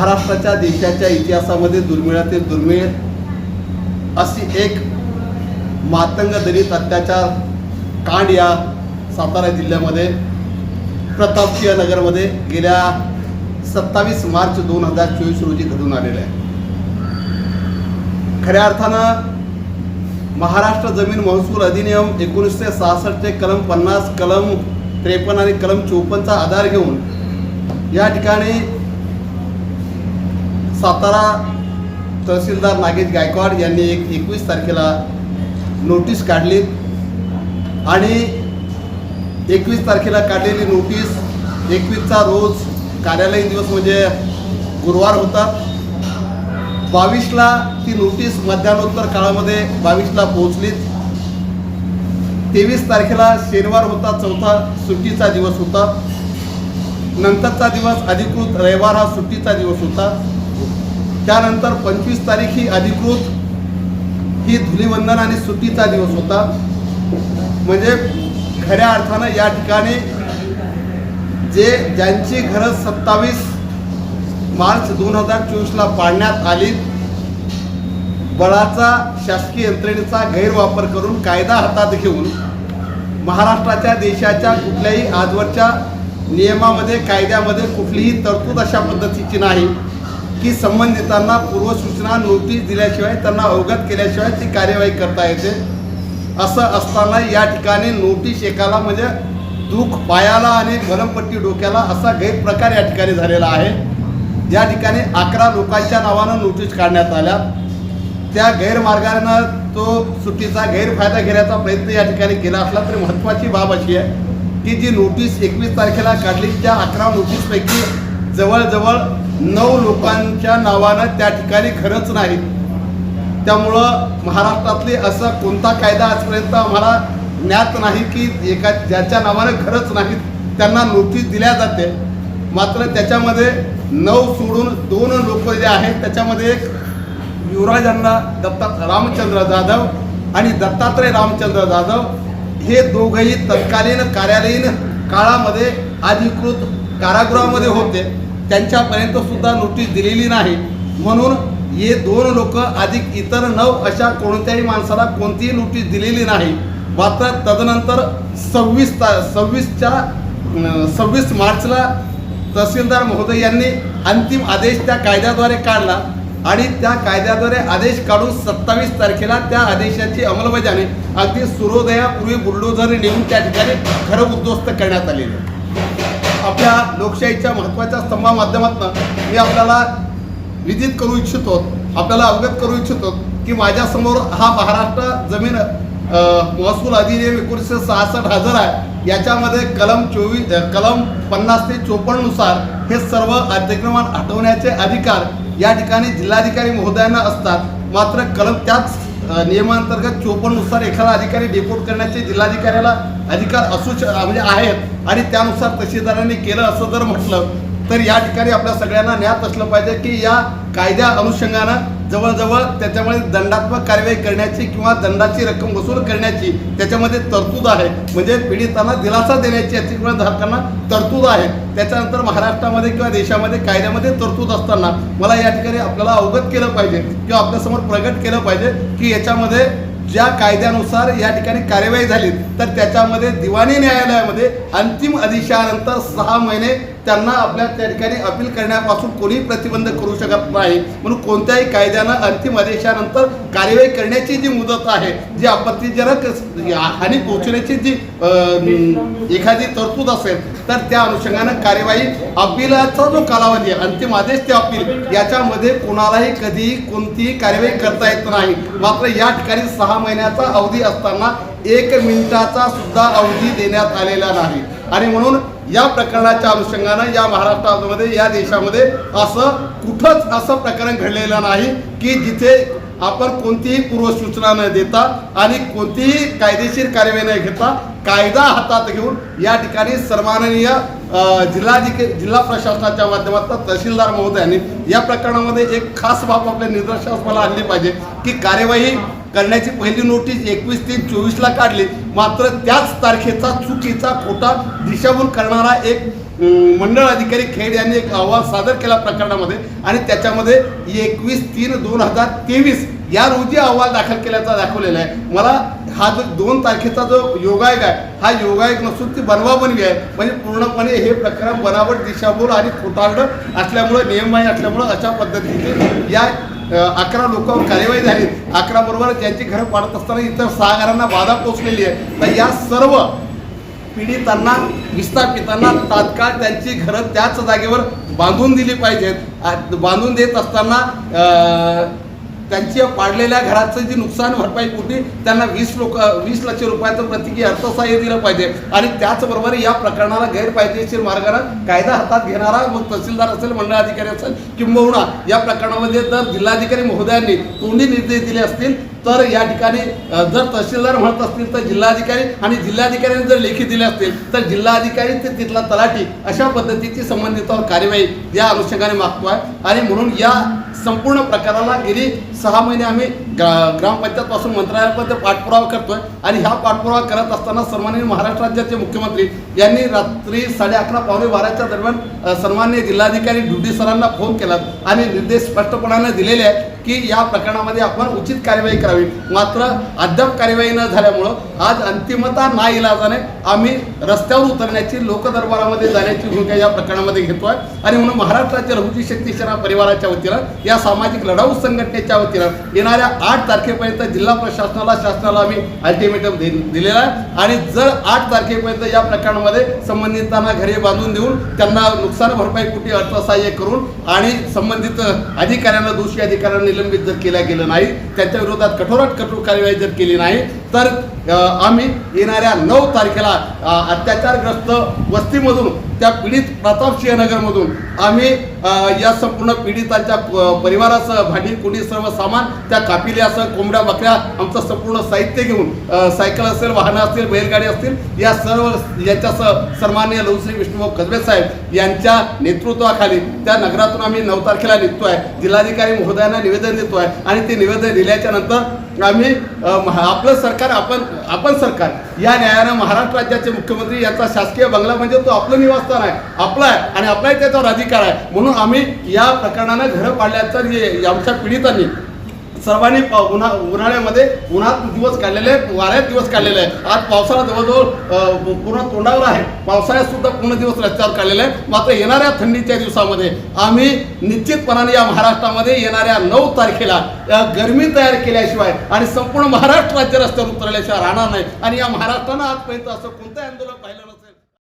महाराष्ट्राच्या देशाच्या इतिहासामध्ये दुर्मिळातील दुर्मिळ अशी एक मातंग दलित अत्याचार कांड या सातारा जिल्ह्यामध्ये प्रतापसिंह नगरमध्ये गेल्या सत्तावीस मार्च दोन हजार चोवीस रोजी घडून आलेलं आहे. खऱ्या अर्थानं महाराष्ट्र जमीन महसूल अधिनियम एकोणीसशे सहासष्टचे कलम पन्नास कलम त्रेपन्न आणि कलम चोपन्नचा आधार घेऊन या ठिकाणी सातारा तहसीलदार नागेश गायकवाड यांनी एक एकवीस तारखेला नोटीस काढली. आणि एकवीस तारखेला काढलेली नोटीस एकवीसचा रोज कार्यालयीन दिवस म्हणजे गुरुवार होता. बावीसला ती नोटीस मध्यान्होत्तर काळामध्ये बावीसला पोहोचली. तेवीस तारखेला शनिवार होता चौथा सुट्टीचा दिवस होता. नंतरचा दिवस अधिकृत रविवार हा सुट्टीचा दिवस होता. त्यानंतर पंचवीस तारीख ही अधिकृत ही धुलीवंदन आणि सुट्टीचा दिवस होता. म्हणजे खऱ्या अर्थानं या ठिकाणी जे ज्यांची घरं सत्तावीस मार्च दोन हजार चोवीसला पाडण्यात आली बळाचा शासकीय यंत्रणेचा गैरवापर करून कायदा हातात घेऊन महाराष्ट्राच्या देशाच्या कुठल्याही आजवरच्या नियमामध्ये कायद्यामध्ये कुठलीही तरतूद अशा पद्धतीची नाही. की संबंधितांना पूर्वसूचना नोटीस दिल्याशिवाय त्यांना अवगत केल्याशिवाय ती कार्यवाही करता येते. असं असताना या ठिकाणी नोटीस एकाला म्हणजे दुःख पायाला आणि मलमपट्टी डोक्याला असा गैरप्रकार या ठिकाणी झालेला आहे. या ठिकाणी अकरा लोकांच्या नावानं नोटीस काढण्यात आल्या. त्या गैरमार्गानं तो सुट्टीचा गैरफायदा घेण्याचा प्रयत्न या ठिकाणी केला असला तरी महत्त्वाची बाब अशी आहे की जी नोटीस एकवीस तारखेला काढली त्या अकरा नोटीसपैकी जवळजवळ नऊ लोकांच्या नावानं त्या ठिकाणी खरंच नाही. त्यामुळं महाराष्ट्रातले असा कोणता कायदा आजपर्यंत आम्हाला ज्ञात नाही की एका ज्याच्या नावानं खरंच नाही त्यांना नोटीस दिल्या जाते. मात्र त्याच्यामध्ये नऊ सोडून दोन लोक जे आहेत त्याच्यामध्ये एक युवराजांना दत्ता रामचंद्र जाधव आणि दत्तात्रय रामचंद्र जाधव हे दोघंही तत्कालीन कार्यालयीन काळामध्ये अधिकृत कारागृहामध्ये होते त्यांच्यापर्यंत सुद्धा नोटीस दिलेली नाही. म्हणून हे दोन लोक अधिक इतर नऊ अशा कोणत्याही माणसाला कोणतीही नोटीस दिलेली नाही. मात्र तदनंतर सव्वीस ता सव्वीसच्या सव्वीस मार्चला तहसीलदार महोदय यांनी अंतिम आदेश त्या कायद्याद्वारे काढला आणि त्या कायद्याद्वारे आदेश काढून सत्तावीस तारखेला त्या आदेशाची अंमलबजावणी अगदी सूर्योदयापूर्वी बुलडोझर नेऊन त्या ठिकाणी खरं उद्ध्वस्त करण्यात आलेली आहे. आपल्या लोकशाहीच्या महत्त्वाच्या स्तंभा माध्यमातून मी आपल्याला विदित करू इच्छितो आपल्याला अवगत करू इच्छितो की माझ्यासमोर हा महाराष्ट्र जमीन महसूल अधिनियम एकोणीसशे सहासष्ट हजर आहे. याच्यामध्ये कलम चोवीस कलम पन्नास ते चोपन्ननुसार हे सर्व अतिक्रमण हटवण्याचे अधिकार या ठिकाणी जिल्हाधिकारी महोदयांना असतात. मात्र कलम त्याच नियमांतर्गत चोपन्ननुसार एखादा अधिकारी डिपोट करण्याचे जिल्हाधिकाऱ्याला अधिकार असू म्हणजे आहेत आणि त्यानुसार तहसीलदारांनी केलं असं जर म्हटलं तर या ठिकाणी आपल्या सगळ्यांना ज्ञात असलं पाहिजे की या कायद्या अनुषंगानं जवळजवळ त्याच्यामुळे दंडात्मक कारवाई करण्याची किंवा दंडाची रक्कम वसूल करण्याची त्याच्यामध्ये तरतूद आहे. म्हणजे पीडितांना दिलासा देण्याची अतिक्रमण धारकांना तरतूद आहे. त्याच्यानंतर महाराष्ट्रामध्ये किंवा देशामध्ये कायद्यामध्ये तरतूद असताना मला या ठिकाणी आपल्याला अवगत केलं पाहिजे किंवा आपल्यासमोर प्रगट केलं पाहिजे की याच्यामध्ये ज्या कायद्यानुसार या ठिकाणी कार्यवाही झाली तर त्याच्यामध्ये दिवाणी न्यायालयामध्ये अंतिम आदेशानंतर सहा महिने त्यांना आपल्या त्या ठिकाणी अपील करण्यापासून कोणीही प्रतिबंध करू शकत नाही. म्हणून कोणत्याही कायद्यानं अंतिम आदेशानंतर कार्यवाही करण्याची जी मुदत आहे जी आपत्तीजनक हानी पोहोचण्याची जी एखादी तरतूद असेल तर त्या अनुषंगानं कार्यवाही अपीलाचा जो कालावधी आहे अंतिम आदेश ते अपील याच्यामध्ये कोणालाही कधीही कोणतीही कार्यवाही करता येत नाही. मात्र या ठिकाणी सहा महिन्याचा अवधी असताना एक मिनिटाचा सुद्धा अवधी देण्यात आलेला नाही. आणि म्हणून या प्रकरणाच्या अनुषंगानं या महाराष्ट्रामध्ये या देशामध्ये असं कुठंच असं प्रकरण घडलेलं नाही की जिथे आपण कोणतीही पूर्वसूचना न देता आणि कोणतीही कायदेशीर कार्यवाही न घेता कायदा हातात घेऊन या ठिकाणी सन्माननीय जिल्हाधिक जिल्हा प्रशासनाच्या माध्यमातून तहसीलदार महोदयांनी या प्रकरणामध्ये एक खास बाब आपल्या निदर्शनास मला आणली पाहिजे की कार्यवाही करण्याची पहिली नोटीस एकवीस तीन चोवीसला काढली. मात्र त्याच तारखेचा चुकीचा खोटा दिशाभूल करणारा एक मंडळ अधिकारी खेड यांनी एक अहवाल सादर केला प्रकरणामध्ये आणि त्याच्यामध्ये एकवीस तीन दोन हजार तेवीस या रोजी अहवाल दाखल केल्याचा दाखवलेला आहे. मला हा जो दोन तारखेचा जो योगायोग आहे हा योगायोग नसून ती बनवाबनवी आहे. म्हणजे पूर्णपणे हे प्रकरण बनावट दिशाभूल आणि खोटारडं असल्यामुळं नियमबाह्य असल्यामुळं अशा पद्धतीचे या अकरा लोकांवर कार्यवाही झाली. अकरा बरोबर ज्यांची घरं पाडत असताना इतर सहा घरांना बाधा पोचलेली आहे. तर या सर्व पीडितांना विस्थापितांना तात्काळ त्यांची घरं त्याच जागेवर बांधून दिली पाहिजेत. बांधून देत असताना त्यांची पाडलेल्या घराचं जी नुकसान भरपाई पोटी त्यांना वीस लोक वीस लक्ष रुपयाचं प्रतिकी अर्थसहाय्य दिलं पाहिजे. आणि त्याचबरोबर या प्रकरणाला गैरकायदेशीर मार्गाने कायदा हातात घेणारा मग तहसीलदार असेल मंडळ अधिकारी असेल किंबहुना या प्रकरणामध्ये जर जिल्हाधिकारी महोदयांनी तोंडी निर्देश दिले असतील. तर या ठिकाणी जर तहसीलदार म्हणत असतील तर जिल्हाधिकारी आणि जिल्हाधिकाऱ्यांनी जर लेखी दिले असतील तर जिल्हाधिकारी ते तिथला तलाठी अशा पद्धतीची संबंधितावर कार्यवाही या अनुषंगाने आहे आणि म्हणून या संपूर्ण प्रकाराला गेली सहा महिने आम्ही ग्रा ग्रामपंचायतपासून मंत्रालयापर्यंत पाठपुरावा करतोय आणि ह्या पाठपुरावा करत असताना सन्माननीय महाराष्ट्र राज्याचे मुख्यमंत्री यांनी रात्री साडे अकरा पावणे बाराच्या दरम्यान अ, सन्माननीय जिल्हाधिकारी ड्युटी सरांना फोन केला. आणि निर्देश स्पष्टपणाने दिलेले आहेत की या प्रकरणामध्ये आपण उचित कार्यवाही करावी. मात्र अद्याप कार्यवाही न झाल्यामुळं आज अंतिमता ना इलाजाने आम्ही रस्त्यावर उतरण्याची लोकदरबारामध्ये जाण्याची भूमिका या प्रकरणामध्ये घेतो आहे आणि म्हणून महाराष्ट्राच्या लघुजी शक्ती सेना परिवाराच्या वतीनं या सामाजिक लढाऊ संघटनेच्या वतीनं येणाऱ्या आठ तारखेपर्यंत जिल्हा प्रशासनाला शासनाला आम्ही अल्टिमेटम दिलेला आहे. आणि जर आठ तारखेपर्यंत या प्रकरणामध्ये संबंधितांना घरे बांधून देऊन त्यांना नुकसान भरपाई कुठे अर्थसहाय्य करून आणि संबंधित अधिकाऱ्यांना दोषी अधिकाऱ्यांना निलंबित जर केल्या गेलं नाही त्यांच्या विरोधात कठोरात कठोर कार्यवाही जर केली नाही तर आम्ही येणाऱ्या नऊ तारखेला अत्याचारग्रस्त वस्तीमधून त्या पीडित प्रतापसिंह नगरमधून आम्ही या संपूर्ण पीडितांच्या परिवारासह भांडी कुंडी सर्व सामान त्या कापिल्यासह कोंबड्या बकऱ्या आमचं संपूर्ण साहित्य घेऊन सायकल असेल वाहनं असतील बैलगाडी असतील या सर्व यांच्यासह सन्मान्य लवश्री विष्णुभाऊ कदवे साहेब यांच्या नेतृत्वाखाली त्या नगरातून आम्ही नऊ तारखेला निघतो आहे जिल्हाधिकारी महोदयांना निवेदन देतो आहे आणि ते निवेदन दिल्याच्या नंतर आम्ही आपलं सरकार आपण आपण सरकार. या न्यायानं महाराष्ट्र राज्याचे मुख्यमंत्री यांचा शासकीय बंगला म्हणजे तो आपलं निवासस्थान आहे आपलं आहे आणि आपलाही त्याच्यावर अधिकार आहे. म्हणून आम्ही या प्रकरणानं घरं पाडल्याचं आमच्या पीडितांनी सर्वांनी उन्हा उन्हाळ्यामध्ये उन्हात दिवस काढलेले आहेत वाऱ्यात दिवस काढलेले आहे आज पावसाळा जवळजवळ पूर्ण तोंडावर आहे. पावसाळ्यात सुद्धा पूर्ण दिवस रस्त्यावर काढलेले आहे मात्र येणाऱ्या थंडीच्या दिवसामध्ये आम्ही निश्चितपणाने या महाराष्ट्रामध्ये येणाऱ्या नऊ तारखेला गर्मी गरमी तयार केल्याशिवाय आणि संपूर्ण महाराष्ट्र राज्य रस्त्यावर उतरल्याशिवाय राहणार नाही. आणि या महाराष्ट्रानं आजपर्यंत असं कोणतं आंदोलन पाहिलं